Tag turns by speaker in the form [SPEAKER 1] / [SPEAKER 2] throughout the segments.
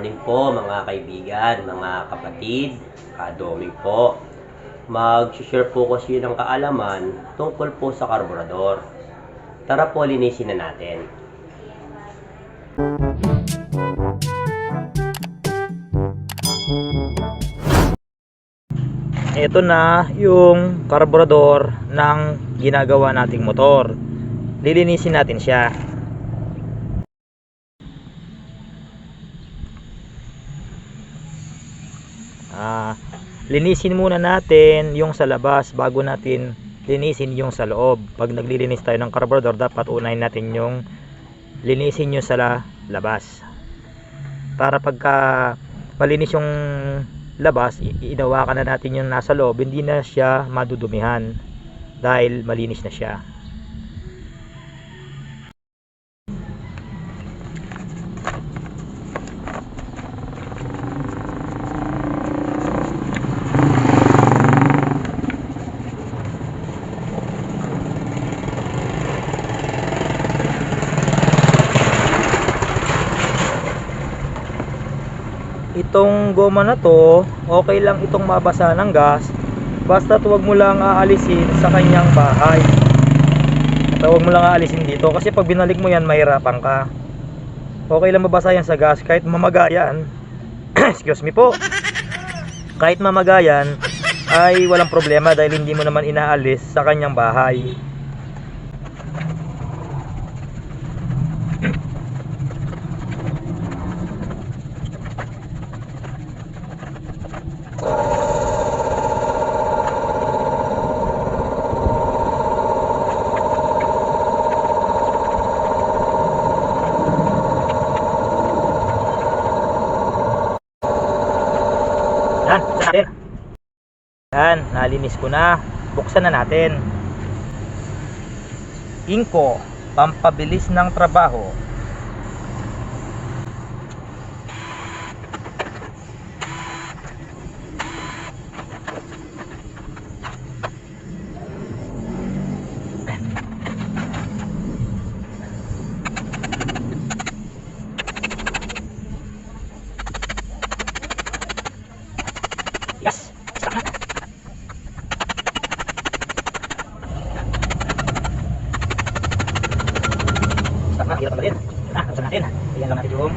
[SPEAKER 1] morning po mga kaibigan, mga kapatid, kadoming po. Mag-share po kasi ng kaalaman tungkol po sa karburador. Tara po linisin na natin.
[SPEAKER 2] Ito na yung karburador ng ginagawa nating motor. Lilinisin natin siya. Ah, linisin muna natin yung sa labas bago natin linisin yung sa loob. Pag naglilinis tayo ng karburador, dapat unahin natin yung linisin yung sa la- labas. Para pagka malinis yung labas, inawakan na natin yung nasa loob, hindi na siya madudumihan dahil malinis na siya. Itong goma na to, okay lang itong mabasa ng gas basta huwag mo lang aalisin sa kanyang bahay. At huwag mo lang aalisin dito kasi pag binalik mo yan mahirapan ka. Okay lang mabasa yan sa gas kahit mamagayan. Excuse me po. Kahit mamagayan ay walang problema dahil hindi mo naman inaalis sa kanyang bahay. Yan, buksan natin. Yan, nalinis ko na. Buksan na natin. Inko, pampabilis ng trabaho. Yes! Start na. Start na, hirap natin. Na, tapos natin. Ayan lang natin yung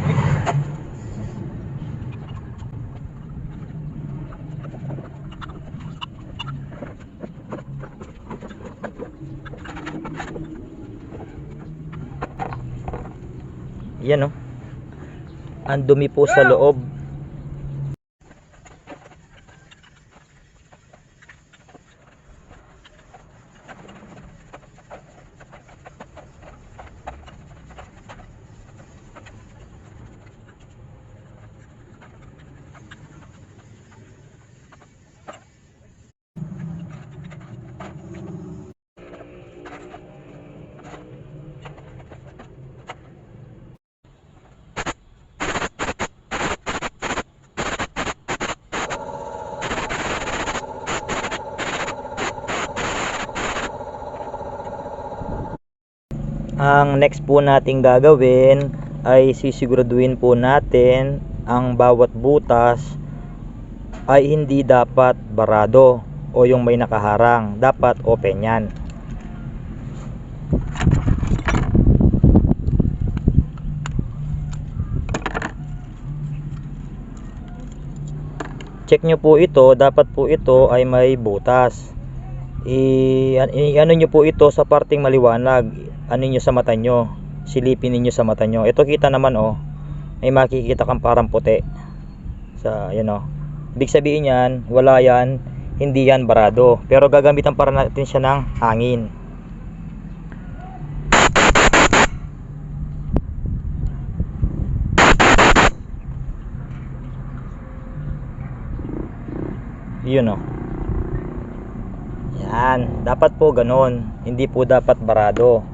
[SPEAKER 2] Yan oh. Ang dumi po sa loob. Ang next po nating gagawin ay sisiguraduhin po natin ang bawat butas ay hindi dapat barado o yung may nakaharang. Dapat open yan. Check nyo po ito. Dapat po ito ay may butas. I, i ano nyo po ito sa parting maliwanag ano nyo sa mata nyo silipin ninyo sa mata nyo. Ito kita naman oh may makikita kang parang puti. Sa yan oh. Ibig sabihin yan wala yan hindi yan barado. Pero gagamitan para natin siya ng hangin. Yun oh. Yan, dapat po ganun. Hindi po dapat barado.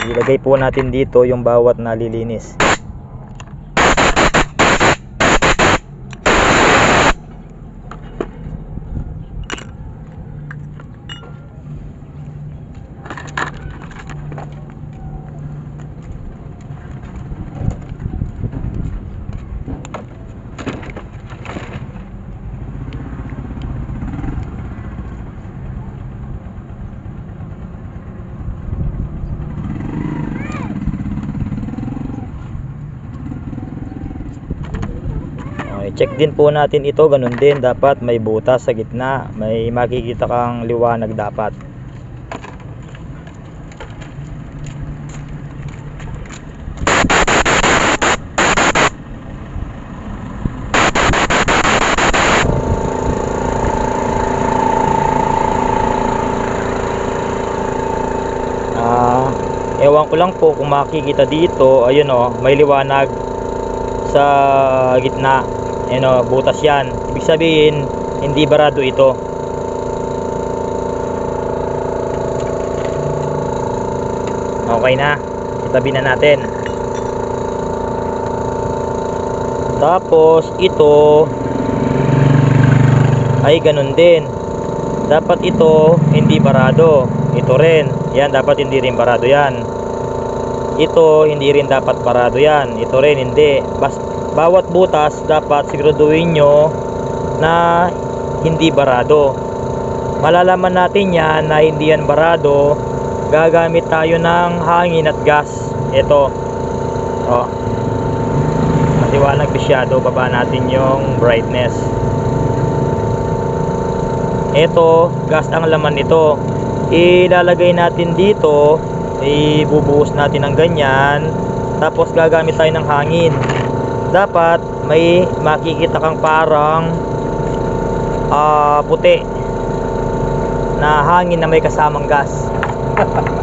[SPEAKER 2] Ilagay po natin dito yung bawat nalilinis. Check din po natin ito ganun din. Dapat may butas sa gitna. May makikita kang liwanag dapat. Ah, ewan ko lang po kung makikita dito, ayun oh, may liwanag sa gitna. Ayun oh, butas 'yan. Ibig sabihin, hindi barado ito. Okay na. Itabi na natin. Tapos ito ay ganun din. Dapat ito hindi barado. Ito rin. Yan dapat hindi rin barado yan. Ito hindi rin dapat barado yan. Ito rin hindi. Bas, bawat butas dapat siguraduhin nyo na hindi barado. Malalaman natin yan na hindi yan barado. Gagamit tayo ng hangin at gas. Ito. Oh. Matiwalag masyado. Baba natin yung brightness. Ito, gas ang laman nito. Ilalagay natin dito, ibubuhos natin ng ganyan, tapos gagamit tayo ng hangin. Dapat may makikita kang parang ah, puti na hangin na may kasamang gas.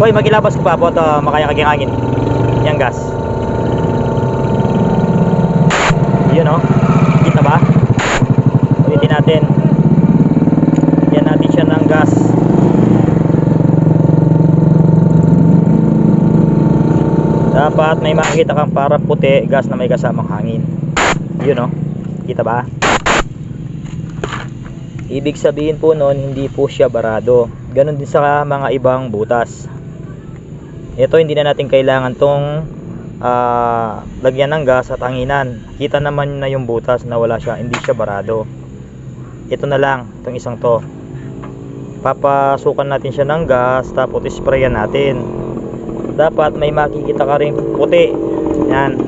[SPEAKER 2] Hoy, magilabas ko pa po ito makaya kaking hangin. Yang gas. Yun oh. Kita ba? Ulitin natin. Yan natin siya ng gas. Dapat may makikita kang parang puti, gas na may kasamang hangin. Yun oh. Kita ba? Ibig sabihin po nun, hindi po siya barado. Ganon din sa mga ibang butas. Ito hindi na natin kailangan tong ah, lagyan ng gas at hanginan. Kita naman na yung butas na wala siya, hindi siya barado. Ito na lang, itong isang to. Papasukan natin siya ng gas, tapos sprayan natin. Dapat may makikita ka rin puti. Yan.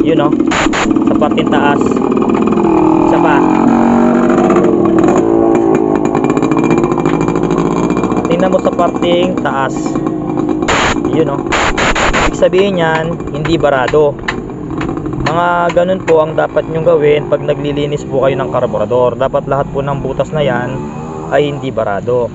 [SPEAKER 2] Yun oh. Sa pating taas. Isa pa. Tingnan mo sa parting taas. Yun oh. Ibig sabihin yan, hindi barado. Mga ganun po ang dapat nyong gawin pag naglilinis po kayo ng karburador. Dapat lahat po ng butas na yan ay hindi barado.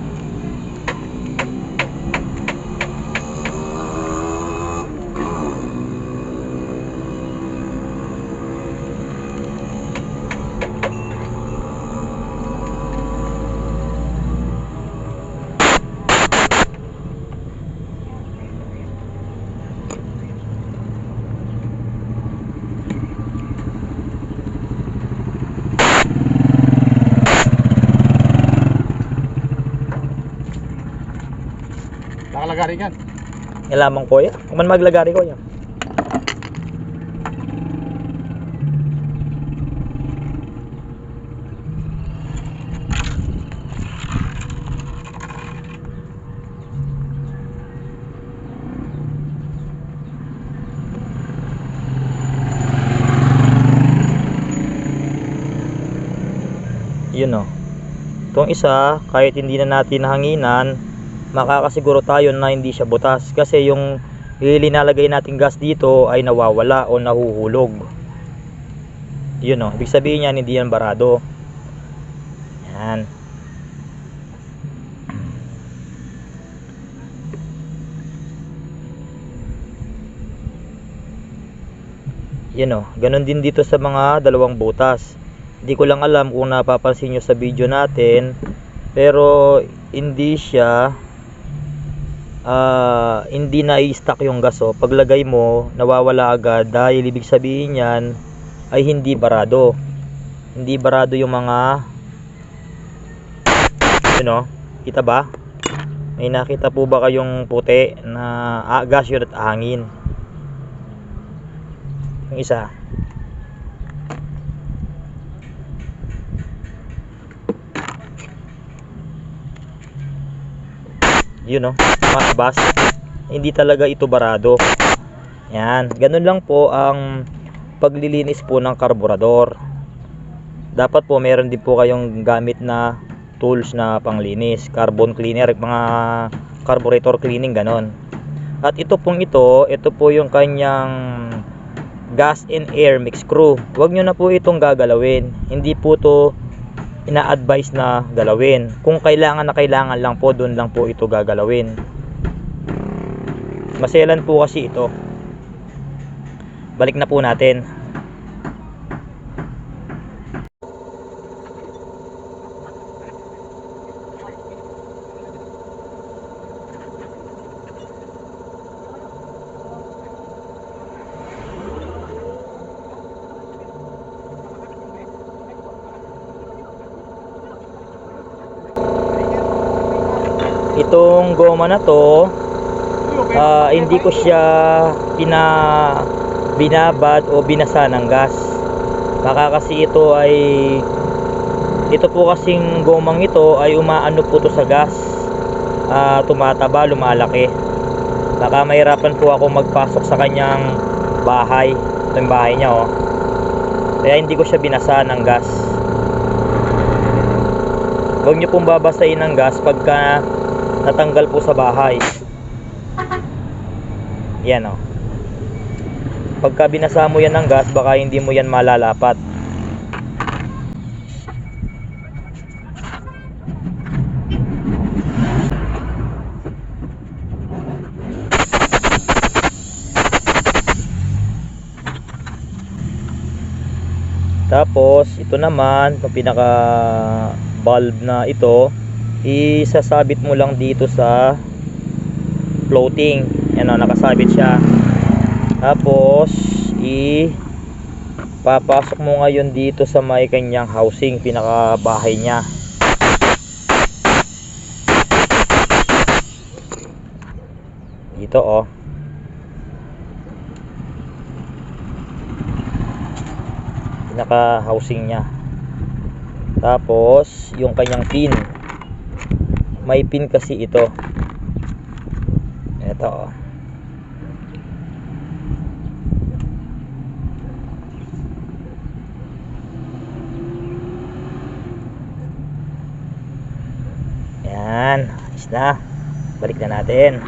[SPEAKER 3] Nakalagari yan.
[SPEAKER 2] Ilamang ko yan. Kung man maglagari ko yan. Yun o. Itong isa, kahit hindi na natin hanginan, makakasiguro tayo na hindi siya butas kasi yung ilinalagay nating gas dito ay nawawala o nahuhulog. Yun o, ibig sabihin yan hindi yan barado. Yan. Yun o, ganun din dito sa mga dalawang butas. Hindi ko lang alam kung napapansin nyo sa video natin pero hindi siya ah hindi na i-stack yung gas oh. Paglagay mo, nawawala agad dahil ibig sabihin yan ay hindi barado. Hindi barado yung mga yun oh. Kita ba? May nakita po ba kayong puti na ah, gas yun at hangin? Yung isa. Yun oh, matabas. Hindi talaga ito barado. Yan, ganun lang po ang paglilinis po ng karburador. Dapat po meron din po kayong gamit na tools na panglinis, carbon cleaner, mga carburetor cleaning ganon. At ito pong ito, ito po yung kanyang gas and air mix screw. Huwag nyo na po itong gagalawin. Hindi po to ina-advise na galawin. Kung kailangan na kailangan lang po, doon lang po ito gagalawin. Maselan po kasi ito. Balik na po natin. Itong goma na to, ah, hindi ko siya pina binabad o binasa ng gas. Baka kasi ito ay ito po kasing gomang ito ay umaano po to sa gas. Ah, tumataba, lumalaki. Baka mahirapan po ako magpasok sa kanyang bahay. Ito yung bahay niya oh. Kaya hindi ko siya binasa ng gas. Huwag niyo pong babasahin ng gas pagka natanggal po sa bahay. Yan oh. Pagka binasa mo yan ng gas, baka hindi mo yan malalapat. Tapos, ito naman, yung pinaka bulb na ito, isasabit mo lang dito sa floating. Yan o, nakasabit siya. Tapos, i papasok mo ngayon dito sa may kanyang housing, pinaka bahay niya. Dito oh. Pinaka housing niya. Tapos, yung kanyang pin. May pin kasi ito. Ito oh. Yan, ayos na. Balik na natin.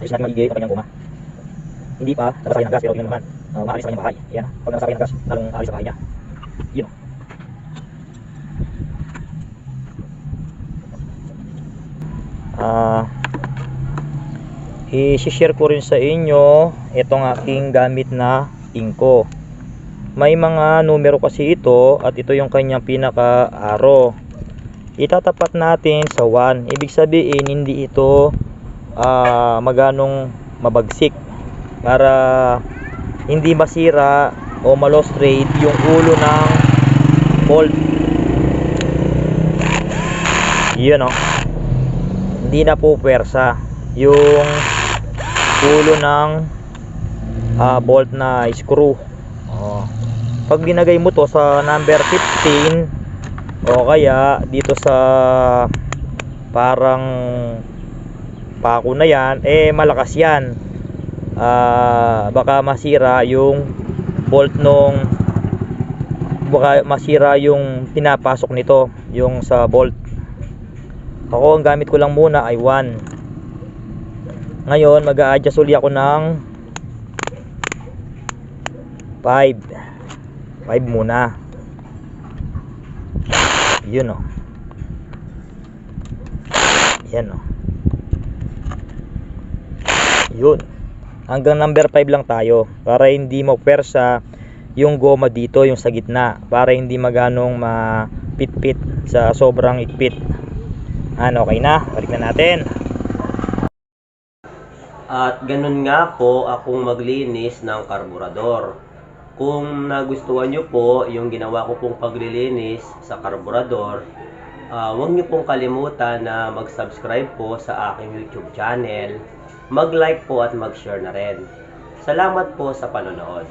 [SPEAKER 2] Ayos natin magigay sa kanyang guma. Hindi pa, nabasakay ng gas, pero yun naman, uh, maalis sa kanyang bahay. Yan, pag nabasakay ng gas, lalong alis sa bahay niya. Yun. Ah, i-share ko rin sa inyo itong aking gamit na inko. May mga numero kasi ito at ito yung kanyang pinaka arrow. Itatapat natin sa 1. Ibig sabihin hindi ito ah, maganong mabagsik para hindi masira o malostrate yung ulo ng bolt. Yun oh. Hindi na po pwersa yung ulo ng ah, bolt na screw. Oh. Pag ginagay mo to sa number 15 o kaya dito sa parang pako na yan, eh malakas yan. Ah, baka masira yung bolt nung baka masira yung pinapasok nito, yung sa bolt. Ako ang gamit ko lang muna ay 1. Ngayon, mag-a-adjust uli ako ng 5. 5 muna. Yun oh. Yan oh. Yun. Hanggang number 5 lang tayo para hindi mo persa yung goma dito, yung sa gitna para hindi maganong mapitpit sa sobrang ikpit. Ano, okay na? Balik na natin.
[SPEAKER 1] At ganun nga po akong maglinis ng karburador. Kung nagustuhan nyo po yung ginawa ko pong paglilinis sa karburador, ah, huwag nyo pong kalimutan na mag-subscribe po sa aking YouTube channel, mag-like po at mag-share na rin. Salamat po sa panonood.